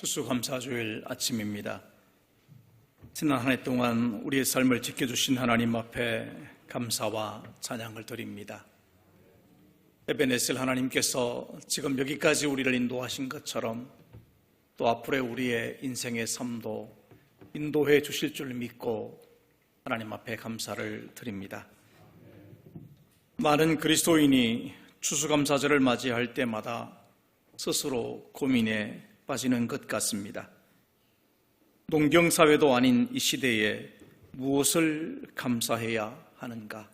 추수감사주일 아침입니다. 지난 한 해 동안 우리의 삶을 지켜주신 하나님 앞에 감사와 찬양을 드립니다. 에베네셀 하나님께서 지금 여기까지 우리를 인도하신 것처럼 또 앞으로의 우리의 인생의 삶도 인도해 주실 줄 믿고 하나님 앞에 감사를 드립니다. 많은 그리스도인이 추수감사절을 맞이할 때마다 스스로 고민에 빠지는 것 같습니다. 농경사회도 아닌 이 시대에 무엇을 감사해야 하는가?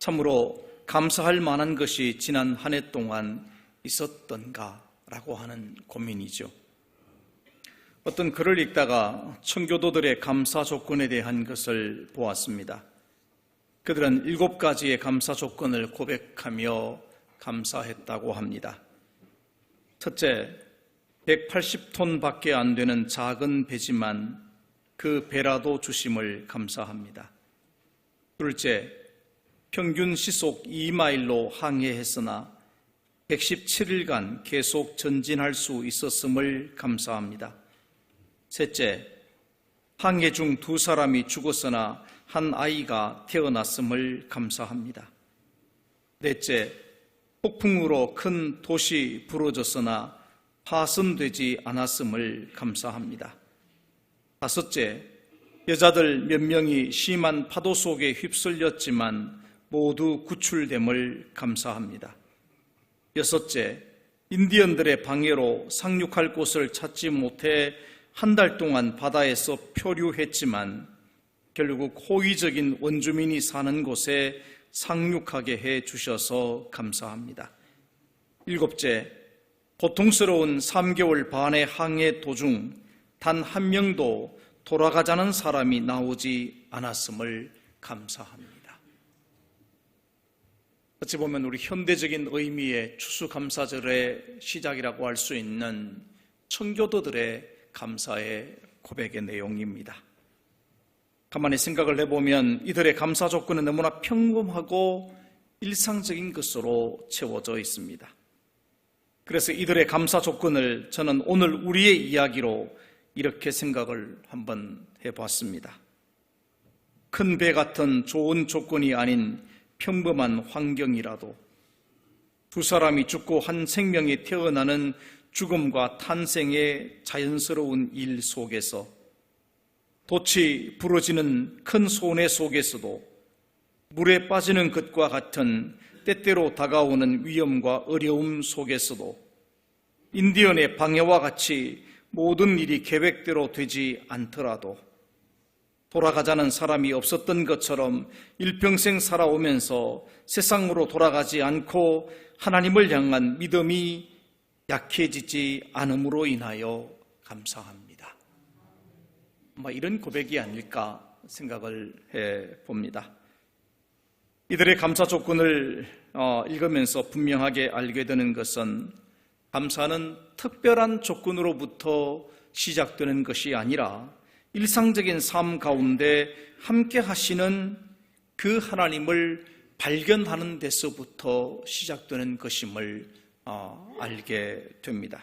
참으로 감사할 만한 것이 지난 한 해 동안 있었던가라고 하는 고민이죠. 어떤 글을 읽다가 청교도들의 감사 조건에 대한 것을 보았습니다. 그들은 일곱 가지의 감사 조건을 고백하며 감사했다고 합니다. 첫째, 180톤 밖에 안 되는 작은 배지만 그 배라도 주심을 감사합니다. 둘째, 평균 시속 2마일로 항해했으나 117일간 계속 전진할 수 있었음을 감사합니다. 셋째, 항해 중 두 사람이 죽었으나 한 아이가 태어났음을 감사합니다. 넷째, 폭풍으로 큰 도시 부러졌으나 파손되지 않았음을 감사합니다. 다섯째, 여자들 몇 명이 심한 파도 속에 휩쓸렸지만 모두 구출됨을 감사합니다. 여섯째, 인디언들의 방해로 상륙할 곳을 찾지 못해 한 달 동안 바다에서 표류했지만 결국 호의적인 원주민이 사는 곳에 상륙하게 해 주셔서 감사합니다. 일곱째, 고통스러운 3개월 반의 항해 도중 단 한 명도 돌아가자는 사람이 나오지 않았음을 감사합니다. 어찌 보면 우리 현대적인 의미의 추수감사절의 시작이라고 할 수 있는 청교도들의 감사의 고백의 내용입니다. 가만히 생각을 해보면 이들의 감사 조건은 너무나 평범하고 일상적인 것으로 채워져 있습니다. 그래서 이들의 감사 조건을 저는 오늘 우리의 이야기로 이렇게 생각을 한번 해봤습니다. 큰 배 같은 좋은 조건이 아닌 평범한 환경이라도 두 사람이 죽고 한 생명이 태어나는 죽음과 탄생의 자연스러운 일 속에서 돛이 부러지는 큰 손해 속에서도 물에 빠지는 것과 같은 때때로 다가오는 위험과 어려움 속에서도 인디언의 방해와 같이 모든 일이 계획대로 되지 않더라도 돌아가자는 사람이 없었던 것처럼 일평생 살아오면서 세상으로 돌아가지 않고 하나님을 향한 믿음이 약해지지 않음으로 인하여 감사합니다. 뭐 이런 고백이 아닐까 생각을 해 봅니다. 이들의 감사 조건을 어, 읽으면서 분명하게 알게 되는 것은 감사는 특별한 조건으로부터 시작되는 것이 아니라 일상적인 삶 가운데 함께 하시는 그 하나님을 발견하는 데서부터 시작되는 것임을 어, 알게 됩니다.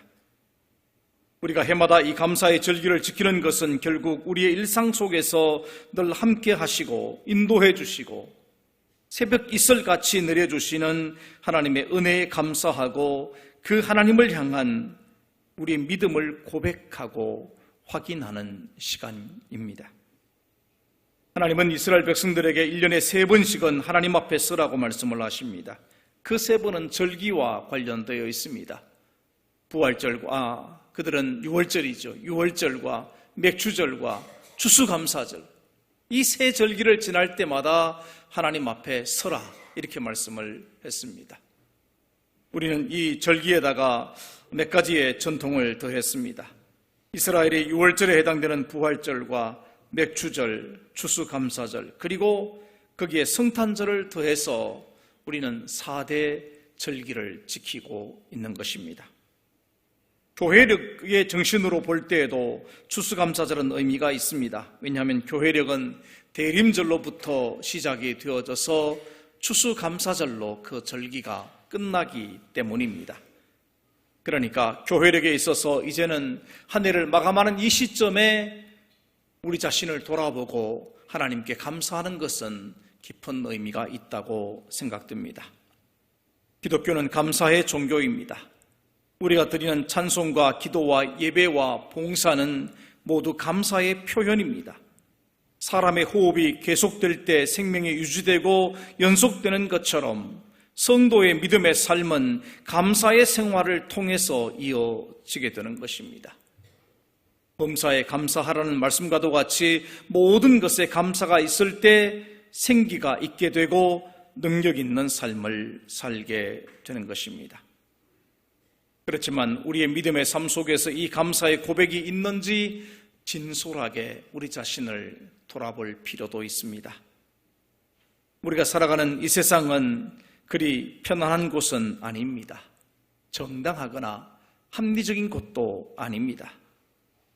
우리가 해마다 이 감사의 절기를 지키는 것은 결국 우리의 일상 속에서 늘 함께 하시고 인도해 주시고 새벽 이슬 같이 내려주시는 하나님의 은혜에 감사하고 그 하나님을 향한 우리의 믿음을 고백하고 확인하는 시간입니다. 하나님은 이스라엘 백성들에게 1년에 세 번씩은 하나님 앞에 서라고 말씀을 하십니다. 그 세 번은 절기와 관련되어 있습니다. 부활절과, 아, 그들은 6월절이죠. 6월절과 맥주절과 추수감사절. 이 세 절기를 지날 때마다 하나님 앞에 서라. 이렇게 말씀을 했습니다. 우리는 이 절기에다가 몇 가지의 전통을 더했습니다. 이스라엘의 6월절에 해당되는 부활절과 맥주절, 추수감사절, 그리고 거기에 성탄절을 더해서 우리는 4대 절기를 지키고 있는 것입니다. 교회력의 정신으로 볼 때에도 추수감사절은 의미가 있습니다. 왜냐하면 교회력은 대림절로부터 시작이 되어져서 추수감사절로 그 절기가 끝나기 때문입니다. 그러니까 교회력에 있어서 이제는 한 해를 마감하는 이 시점에 우리 자신을 돌아보고 하나님께 감사하는 것은 깊은 의미가 있다고 생각됩니다. 기독교는 감사의 종교입니다. 우리가 드리는 찬송과 기도와 예배와 봉사는 모두 감사의 표현입니다. 사람의 호흡이 계속될 때 생명이 유지되고 연속되는 것처럼 성도의 믿음의 삶은 감사의 생활을 통해서 이어지게 되는 것입니다. 범사에 감사하라는 말씀과도 같이 모든 것에 감사가 있을 때 생기가 있게 되고 능력 있는 삶을 살게 되는 것입니다. 그렇지만 우리의 믿음의 삶 속에서 이 감사의 고백이 있는지 진솔하게 우리 자신을 돌아볼 필요도 있습니다. 우리가 살아가는 이 세상은 그리 편안한 곳은 아닙니다. 정당하거나 합리적인 곳도 아닙니다.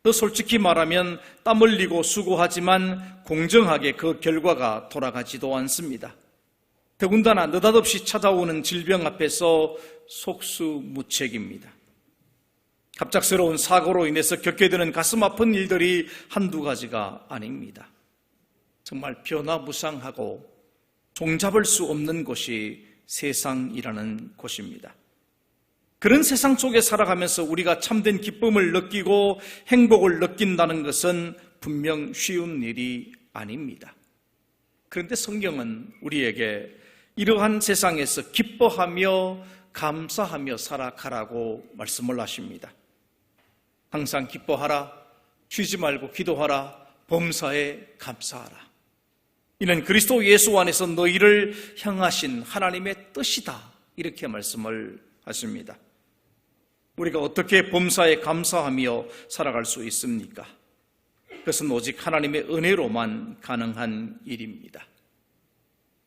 더 솔직히 말하면 땀 흘리고 수고하지만 공정하게 그 결과가 돌아가지도 않습니다. 더군다나 느닷없이 찾아오는 질병 앞에서 속수무책입니다. 갑작스러운 사고로 인해서 겪게 되는 가슴 아픈 일들이 한두 가지가 아닙니다. 정말 변화무쌍하고 종잡을 수 없는 곳이 세상이라는 곳입니다. 그런 세상 속에 살아가면서 우리가 참된 기쁨을 느끼고 행복을 느낀다는 것은 분명 쉬운 일이 아닙니다. 그런데 성경은 우리에게 이러한 세상에서 기뻐하며 감사하며 살아가라고 말씀을 하십니다. 항상 기뻐하라, 쉬지 말고 기도하라, 범사에 감사하라. 이는 그리스도 예수 안에서 너희를 향하신 하나님의 뜻이다. 이렇게 말씀을 하십니다. 우리가 어떻게 범사에 감사하며 살아갈 수 있습니까? 그것은 오직 하나님의 은혜로만 가능한 일입니다.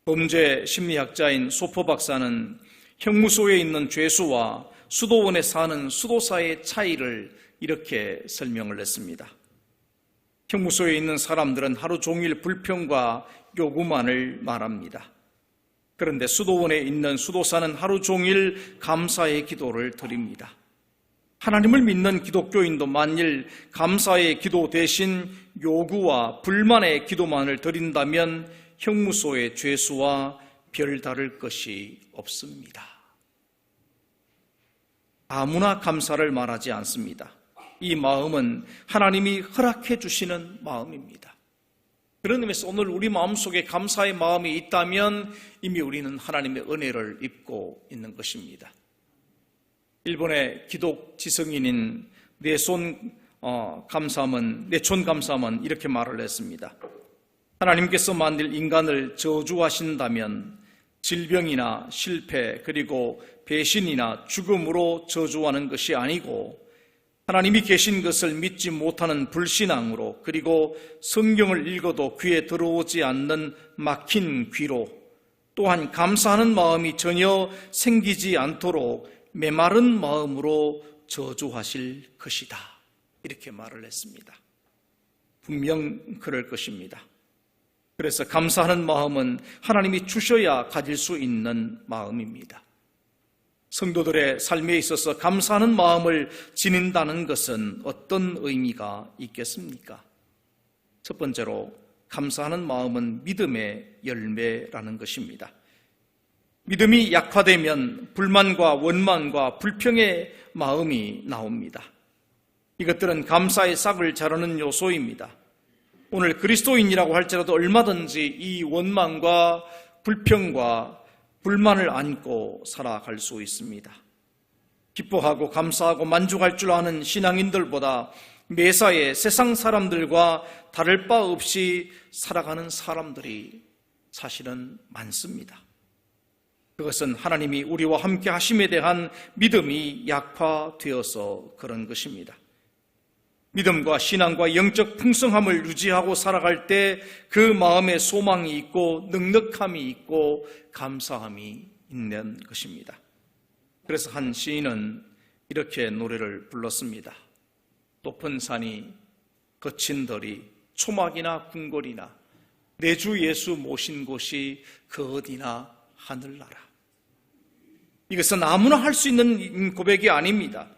범죄 심리학자인 소포 박사는 형무소에 있는 죄수와 수도원에 사는 수도사의 차이를 이렇게 설명을 했습니다. 형무소에 있는 사람들은 하루 종일 불평과 요구만을 말합니다. 그런데 수도원에 있는 수도사는 하루 종일 감사의 기도를 드립니다. 하나님을 믿는 기독교인도 만일 감사의 기도 대신 요구와 불만의 기도만을 드린다면 형무소의 죄수와 별다를 것이 없습니다. 아무나 감사를 말하지 않습니다. 이 마음은 하나님이 허락해 주시는 마음입니다. 그런 의미에서 오늘 우리 마음속에 감사의 마음이 있다면 이미 우리는 하나님의 은혜를 입고 있는 것입니다. 일본의 기독 지성인인 내손 어, 감사함은 내촌 감사함은 이렇게 말을 했습니다. 하나님께서 만들 인간을 저주하신다면 질병이나 실패 그리고 배신이나 죽음으로 저주하는 것이 아니고 하나님이 계신 것을 믿지 못하는 불신앙으로 그리고 성경을 읽어도 귀에 들어오지 않는 막힌 귀로 또한 감사하는 마음이 전혀 생기지 않도록 메마른 마음으로 저주하실 것이다. 이렇게 말을 했습니다. 분명 그럴 것입니다. 그래서 감사하는 마음은 하나님이 주셔야 가질 수 있는 마음입니다. 성도들의 삶에 있어서 감사하는 마음을 지닌다는 것은 어떤 의미가 있겠습니까? 첫 번째로 감사하는 마음은 믿음의 열매라는 것입니다. 믿음이 약화되면 불만과 원망과 불평의 마음이 나옵니다. 이것들은 감사의 싹을 자르는 요소입니다. 오늘 그리스도인이라고 할지라도 얼마든지 이 원망과 불평과 불만을 안고 살아갈 수 있습니다. 기뻐하고 감사하고 만족할 줄 아는 신앙인들보다 매사에 세상 사람들과 다를 바 없이 살아가는 사람들이 사실은 많습니다. 그것은 하나님이 우리와 함께 하심에 대한 믿음이 약화되어서 그런 것입니다. 믿음과 신앙과 영적 풍성함을 유지하고 살아갈 때 그 마음에 소망이 있고 넉넉함이 있고 감사함이 있는 것입니다. 그래서 한 시인은 이렇게 노래를 불렀습니다. 높은 산이 거친 덜이 초막이나 궁궐이나 내 주 예수 모신 곳이 그 어디나 하늘나라. 이것은 아무나 할 수 있는 고백이 아닙니다.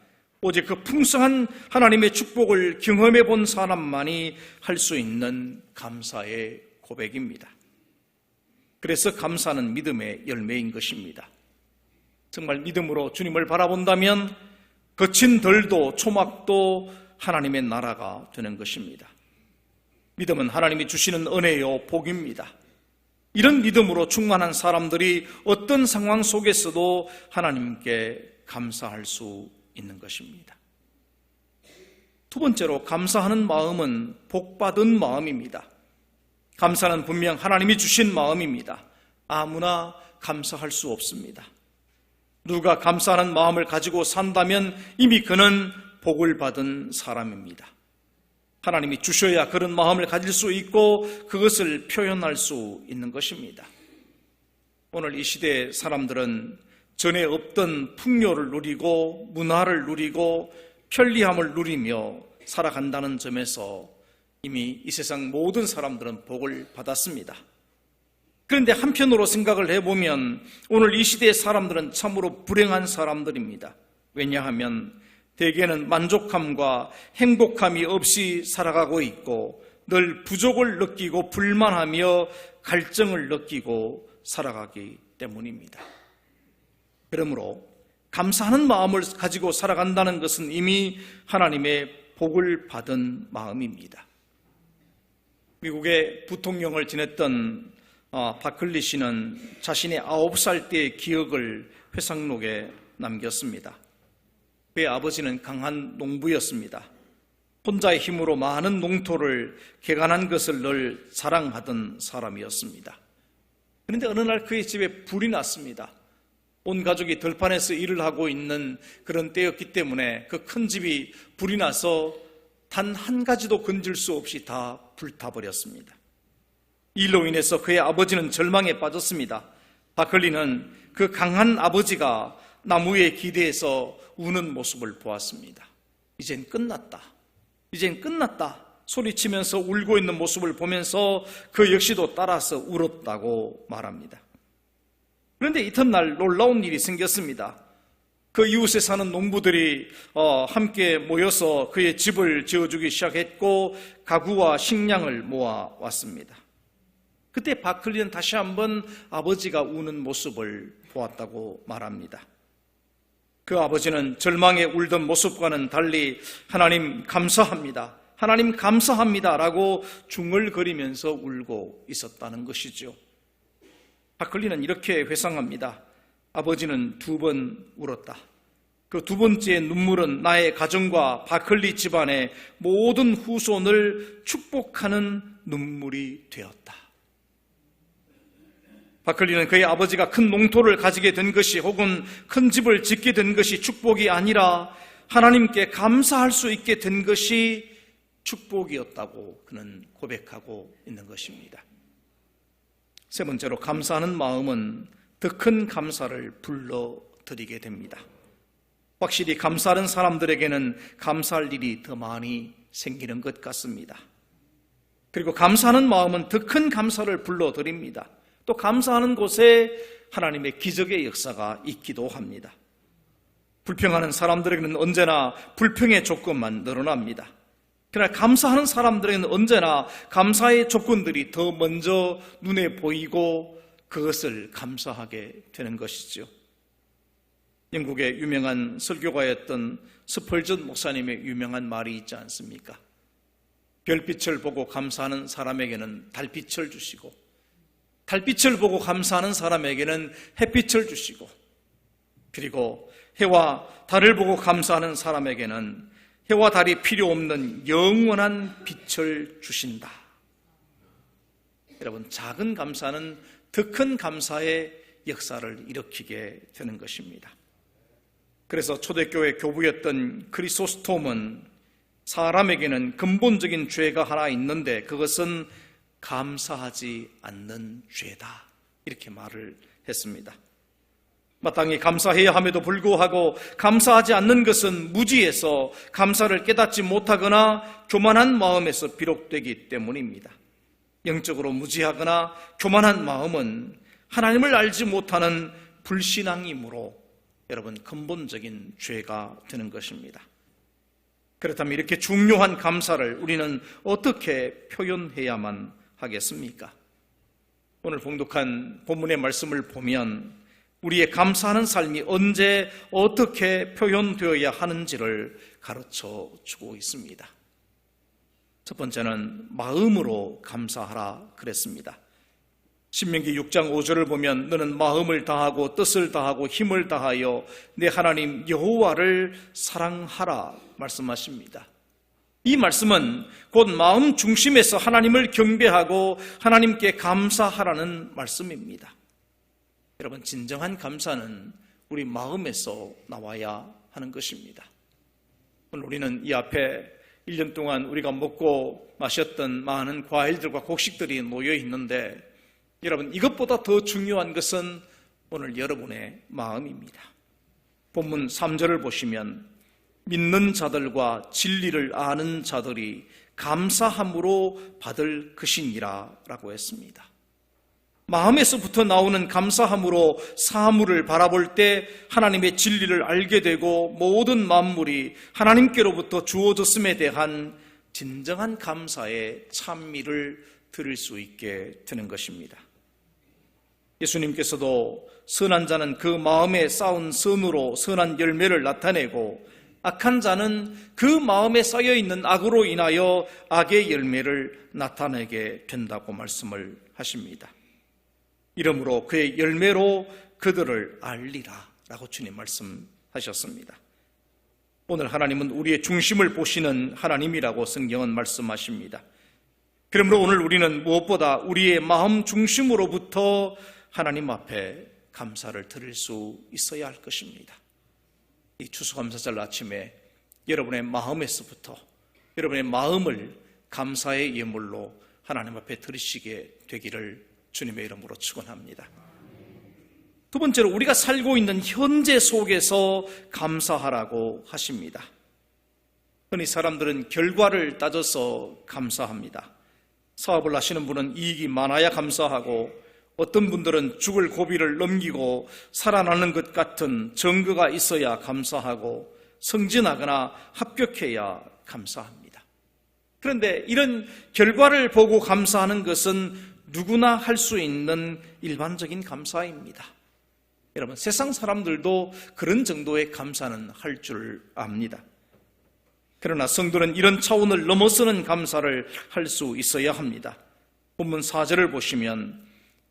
오직 그 풍성한 하나님의 축복을 경험해 본 사람만이 할 수 있는 감사의 고백입니다. 그래서 감사는 믿음의 열매인 것입니다. 정말 믿음으로 주님을 바라본다면 거친 덜도 초막도 하나님의 나라가 되는 것입니다. 믿음은 하나님이 주시는 은혜요 복입니다. 이런 믿음으로 충만한 사람들이 어떤 상황 속에서도 하나님께 감사할 수 있는 것입니다. 두 번째로 감사하는 마음은 복받은 마음입니다. 감사는 분명 하나님이 주신 마음입니다. 아무나 감사할 수 없습니다. 누가 감사하는 마음을 가지고 산다면 이미 그는 복을 받은 사람입니다. 하나님이 주셔야 그런 마음을 가질 수 있고 그것을 표현할 수 있는 것입니다. 오늘 이 시대의 사람들은 전에 없던 풍요를 누리고 문화를 누리고 편리함을 누리며 살아간다는 점에서 이미 이 세상 모든 사람들은 복을 받았습니다. 그런데 한편으로 생각을 해보면 오늘 이 시대의 사람들은 참으로 불행한 사람들입니다. 왜냐하면 대개는 만족함과 행복함이 없이 살아가고 있고 늘 부족을 느끼고 불만하며 갈증을 느끼고 살아가기 때문입니다. 그러므로 감사하는 마음을 가지고 살아간다는 것은 이미 하나님의 복을 받은 마음입니다. 미국의 부통령을 지냈던 어, 바클리 씨는 자신의 아홉 살 때의 기억을 회상록에 남겼습니다. 그의 아버지는 강한 농부였습니다. 혼자의 힘으로 많은 농토를 개간한 것을 늘 자랑하던 사람이었습니다. 그런데 어느 날 그의 집에 불이 났습니다. 온 가족이 들판에서 일을 하고 있는 그런 때였기 때문에 그 큰 집이 불이 나서 단 한 가지도 건질 수 없이 다 불타버렸습니다. 일로 인해서 그의 아버지는 절망에 빠졌습니다. 바클리는 그 강한 아버지가 나무에 기대해서 우는 모습을 보았습니다. 이젠 끝났다. 이젠 끝났다. 소리치면서 울고 있는 모습을 보면서 그 역시도 따라서 울었다고 말합니다. 그런데 이튿날 놀라운 일이 생겼습니다. 그 이웃에 사는 농부들이 어, 함께 모여서 그의 집을 지어주기 시작했고 가구와 식량을 모아 왔습니다. 그때 바클리는 다시 한번 아버지가 우는 모습을 보았다고 말합니다. 그 아버지는 절망에 울던 모습과는 달리 하나님 감사합니다. 하나님 감사합니다. 라고 중얼거리면서 울고 있었다는 것이죠. 바클리는 이렇게 회상합니다. 아버지는 두 번 울었다. 그 두 번째 눈물은 나의 가정과 바클리 집안의 모든 후손을 축복하는 눈물이 되었다. 바클리는 그의 아버지가 큰 농토를 가지게 된 것이 혹은 큰 집을 짓게 된 것이 축복이 아니라 하나님께 감사할 수 있게 된 것이 축복이었다고 그는 고백하고 있는 것입니다. 세 번째로 감사하는 마음은 더 큰 감사를 불러드리게 됩니다. 확실히 감사하는 사람들에게는 감사할 일이 더 많이 생기는 것 같습니다. 그리고 감사하는 마음은 더 큰 감사를 불러드립니다. 또 감사하는 곳에 하나님의 기적의 역사가 있기도 합니다. 불평하는 사람들에게는 언제나 불평의 조건만 늘어납니다. 그러나 감사하는 사람들에게는 언제나 감사의 조건들이 더 먼저 눈에 보이고 그것을 감사하게 되는 것이죠. 영국의 유명한 설교가였던 스펄전 목사님의 유명한 말이 있지 않습니까? 별빛을 보고 감사하는 사람에게는 달빛을 주시고 달빛을 보고 감사하는 사람에게는 햇빛을 주시고 그리고 해와 달을 보고 감사하는 사람에게는 해와 달이 필요 없는 영원한 빛을 주신다. 여러분, 작은 감사는 더 큰 감사의 역사를 일으키게 되는 것입니다. 그래서 초대교회 교부였던 크리소스톰은 사람에게는 근본적인 죄가 하나 있는데 그것은 감사하지 않는 죄다. 이렇게 말을 했습니다. 마땅히 감사해야 함에도 불구하고 감사하지 않는 것은 무지에서 감사를 깨닫지 못하거나 교만한 마음에서 비롯되기 때문입니다. 영적으로 무지하거나 교만한 마음은 하나님을 알지 못하는 불신앙이므로 여러분 근본적인 죄가 되는 것입니다. 그렇다면 이렇게 중요한 감사를 우리는 어떻게 표현해야만 하겠습니까? 오늘 봉독한 본문의 말씀을 보면 우리의 감사하는 삶이 언제 어떻게 표현되어야 하는지를 가르쳐 주고 있습니다. 첫 번째는 마음으로 감사하라 그랬습니다. 신명기 6장 5절을 보면 너는 마음을 다하고 뜻을 다하고 힘을 다하여 내 하나님 여호와를 사랑하라 말씀하십니다. 이 말씀은 곧 마음 중심에서 하나님을 경배하고 하나님께 감사하라는 말씀입니다. 여러분 진정한 감사는 우리 마음에서 나와야 하는 것입니다. 우리는 이 앞에 1년 동안 우리가 먹고 마셨던 많은 과일들과 곡식들이 놓여 있는데 여러분 이것보다 더 중요한 것은 오늘 여러분의 마음입니다. 본문 3절을 보시면 믿는 자들과 진리를 아는 자들이 감사함으로 받을 것이니라 라고 했습니다. 마음에서부터 나오는 감사함으로 사물을 바라볼 때 하나님의 진리를 알게 되고 모든 만물이 하나님께로부터 주어졌음에 대한 진정한 감사의 찬미를 들을 수 있게 되는 것입니다. 예수님께서도 선한 자는 그 마음에 쌓은 선으로 선한 열매를 나타내고 악한 자는 그 마음에 쌓여 있는 악으로 인하여 악의 열매를 나타내게 된다고 말씀을 하십니다. 이러므로 그의 열매로 그들을 알리라 라고 주님 말씀하셨습니다. 오늘 하나님은 우리의 중심을 보시는 하나님이라고 성경은 말씀하십니다. 그러므로 오늘 우리는 무엇보다 우리의 마음 중심으로부터 하나님 앞에 감사를 드릴 수 있어야 할 것입니다. 이 추수감사절 아침에 여러분의 마음에서부터 여러분의 마음을 감사의 예물로 하나님 앞에 드리시게 되기를 주님의 이름으로 축원합니다. 두 번째로 우리가 살고 있는 현재 속에서 감사하라고 하십니다. 흔히 사람들은 결과를 따져서 감사합니다. 사업을 하시는 분은 이익이 많아야 감사하고 어떤 분들은 죽을 고비를 넘기고 살아나는 것 같은 증거가 있어야 감사하고 성진하거나 합격해야 감사합니다. 그런데 이런 결과를 보고 감사하는 것은 누구나 할 수 있는 일반적인 감사입니다. 여러분, 세상 사람들도 그런 정도의 감사는 할 줄 압니다. 그러나 성도는 이런 차원을 넘어서는 감사를 할 수 있어야 합니다. 본문 4절을 보시면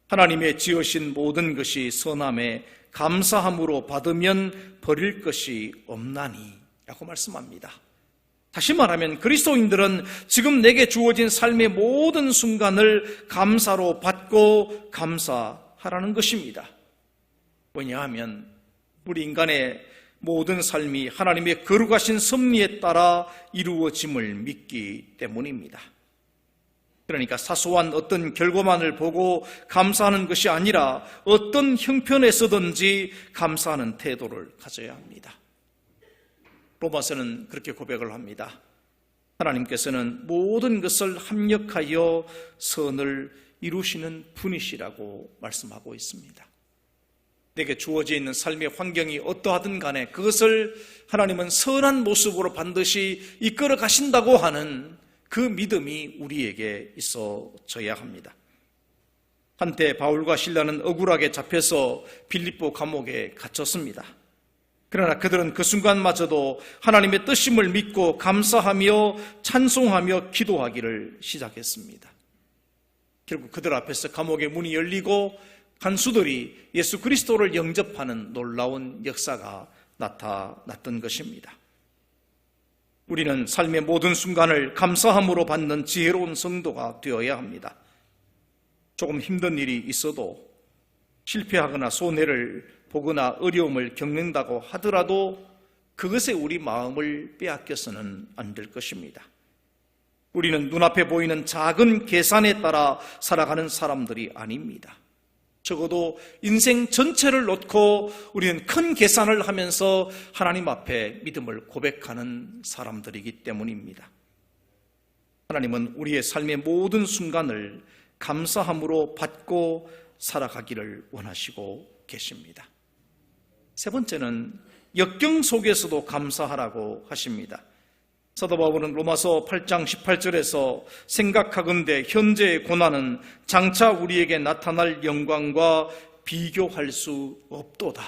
하나님의 지으신 모든 것이 선함에 감사함으로 받으면 버릴 것이 없나니 라고 말씀합니다. 다시 말하면 그리스도인들은 지금 내게 주어진 삶의 모든 순간을 감사로 받고 감사하라는 것입니다. 왜냐하면 우리 인간의 모든 삶이 하나님의 거룩하신 섭리에 따라 이루어짐을 믿기 때문입니다. 그러니까 사소한 어떤 결과만을 보고 감사하는 것이 아니라 어떤 형편에서든지 감사하는 태도를 가져야 합니다. 로마서는 그렇게 고백을 합니다. 하나님께서는 모든 것을 합력하여 선을 이루시는 분이시라고 말씀하고 있습니다. 내게 주어져 있는 삶의 환경이 어떠하든 간에 그것을 하나님은 선한 모습으로 반드시 이끌어 가신다고 하는 그 믿음이 우리에게 있어져야 합니다. 한때 바울과 신라는 억울하게 잡혀서 빌립보 감옥에 갇혔습니다. 그러나 그들은 그 순간마저도 하나님의 뜻임을 믿고 감사하며 찬송하며 기도하기를 시작했습니다. 결국 그들 앞에서 감옥의 문이 열리고 간수들이 예수 그리스도를 영접하는 놀라운 역사가 나타났던 것입니다. 우리는 삶의 모든 순간을 감사함으로 받는 지혜로운 성도가 되어야 합니다. 조금 힘든 일이 있어도 실패하거나 손해를 보거나 어려움을 겪는다고 하더라도 그것에 우리 마음을 빼앗겨서는 안 될 것입니다. 우리는 눈앞에 보이는 작은 계산에 따라 살아가는 사람들이 아닙니다. 적어도 인생 전체를 놓고 우리는 큰 계산을 하면서 하나님 앞에 믿음을 고백하는 사람들이기 때문입니다. 하나님은 우리의 삶의 모든 순간을 감사함으로 받고 살아가기를 원하시고 계십니다. 세 번째는 역경 속에서도 감사하라고 하십니다. 사도 바울은 로마서 8장 18절에서 생각하건대 현재의 고난은 장차 우리에게 나타날 영광과 비교할 수 없도다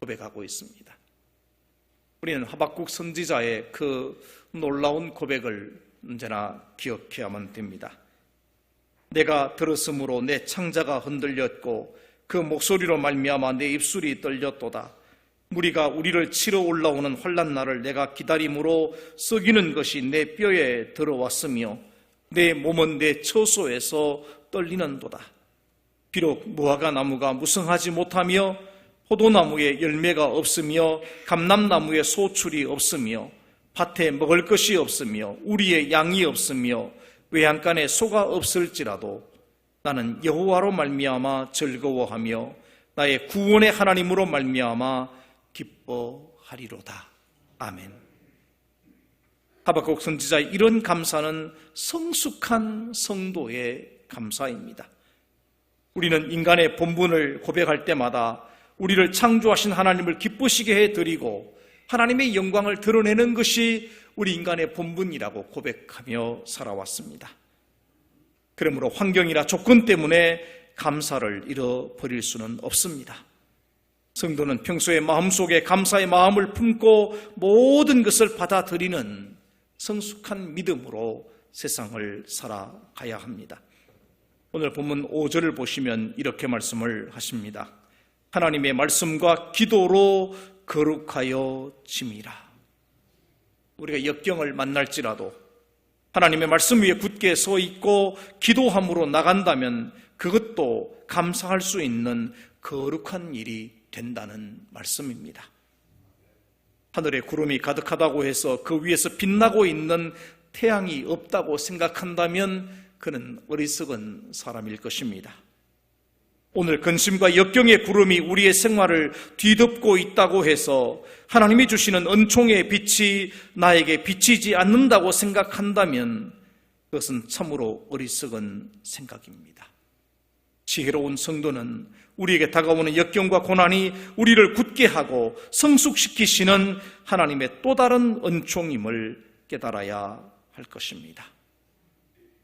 고백하고 있습니다. 우리는 하박국 선지자의 그 놀라운 고백을 언제나 기억해야만 됩니다. 내가 들었으므로 내 창자가 흔들렸고 그 목소리로 말미암아 내 입술이 떨렸도다. 무리가 우리를 치러 올라오는 환란 날을 내가 기다림으로 썩이는 것이 내 뼈에 들어왔으며 내 몸은 내 처소에서 떨리는도다. 비록 무화과 나무가 무성하지 못하며 포도나무에 열매가 없으며 감람나무에 소출이 없으며 밭에 먹을 것이 없으며 우리의 양이 없으며 외양간에 소가 없을지라도 나는 여호와로 말미암아 즐거워하며 나의 구원의 하나님으로 말미암아 기뻐하리로다. 아멘. 하박국 선지자의 이런 감사는 성숙한 성도의 감사입니다. 우리는 인간의 본분을 고백할 때마다 우리를 창조하신 하나님을 기쁘시게 해 드리고 하나님의 영광을 드러내는 것이 우리 인간의 본분이라고 고백하며 살아왔습니다. 그러므로 환경이나 조건 때문에 감사를 잃어버릴 수는 없습니다. 성도는 평소에 마음속에 감사의 마음을 품고 모든 것을 받아들이는 성숙한 믿음으로 세상을 살아가야 합니다. 오늘 본문 5절을 보시면 이렇게 말씀을 하십니다. 하나님의 말씀과 기도로 거룩하여 짐이라. 우리가 역경을 만날지라도 하나님의 말씀 위에 굳게 서 있고 기도함으로 나간다면 그것도 감사할 수 있는 거룩한 일이 된다는 말씀입니다. 하늘에 구름이 가득하다고 해서 그 위에서 빛나고 있는 태양이 없다고 생각한다면 그는 어리석은 사람일 것입니다. 오늘 근심과 역경의 구름이 우리의 생활을 뒤덮고 있다고 해서 하나님이 주시는 은총의 빛이 나에게 비치지 않는다고 생각한다면 그것은 참으로 어리석은 생각입니다. 지혜로운 성도는 우리에게 다가오는 역경과 고난이 우리를 굳게 하고 성숙시키시는 하나님의 또 다른 은총임을 깨달아야 할 것입니다.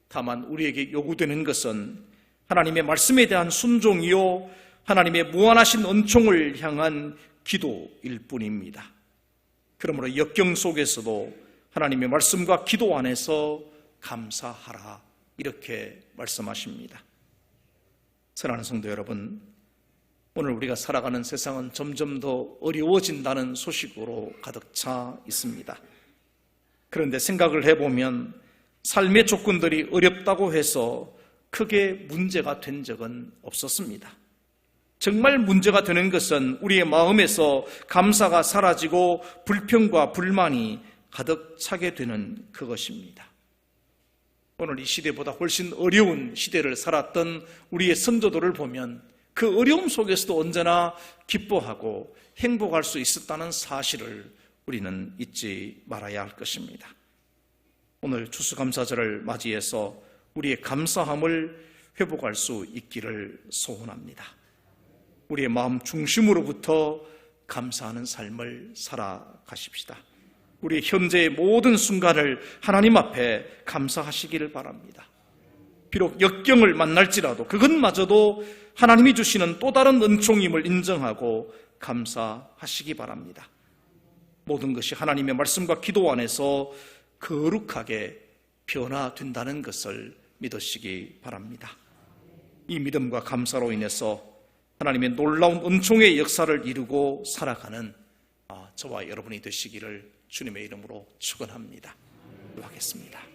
다만 우리에게 요구되는 것은 하나님의 말씀에 대한 순종이요 하나님의 무한하신 은총을 향한 기도일 뿐입니다. 그러므로 역경 속에서도 하나님의 말씀과 기도 안에서 감사하라 이렇게 말씀하십니다. 사랑하는 성도 여러분, 오늘 우리가 살아가는 세상은 점점 더 어려워진다는 소식으로 가득 차 있습니다. 그런데 생각을 해보면 삶의 조건들이 어렵다고 해서 크게 문제가 된 적은 없었습니다. 정말 문제가 되는 것은 우리의 마음에서 감사가 사라지고 불평과 불만이 가득 차게 되는 그것입니다. 오늘 이 시대보다 훨씬 어려운 시대를 살았던 우리의 선조들을 보면 그 어려움 속에서도 언제나 기뻐하고 행복할 수 있었다는 사실을 우리는 잊지 말아야 할 것입니다. 오늘 추수감사절을 맞이해서 우리의 감사함을 회복할 수 있기를 소원합니다. 우리의 마음 중심으로부터 감사하는 삶을 살아가십시다. 우리 현재의 모든 순간을 하나님 앞에 감사하시기를 바랍니다. 비록 역경을 만날지라도 그것마저도 하나님이 주시는 또 다른 은총임을 인정하고 감사하시기 바랍니다. 모든 것이 하나님의 말씀과 기도 안에서 거룩하게 변화된다는 것을 믿으시기 바랍니다. 이 믿음과 감사로 인해서 하나님의 놀라운 은총의 역사를 이루고 살아가는 아, 저와 여러분이 되시기를 주님의 이름으로 축원합니다. 기도하겠습니다.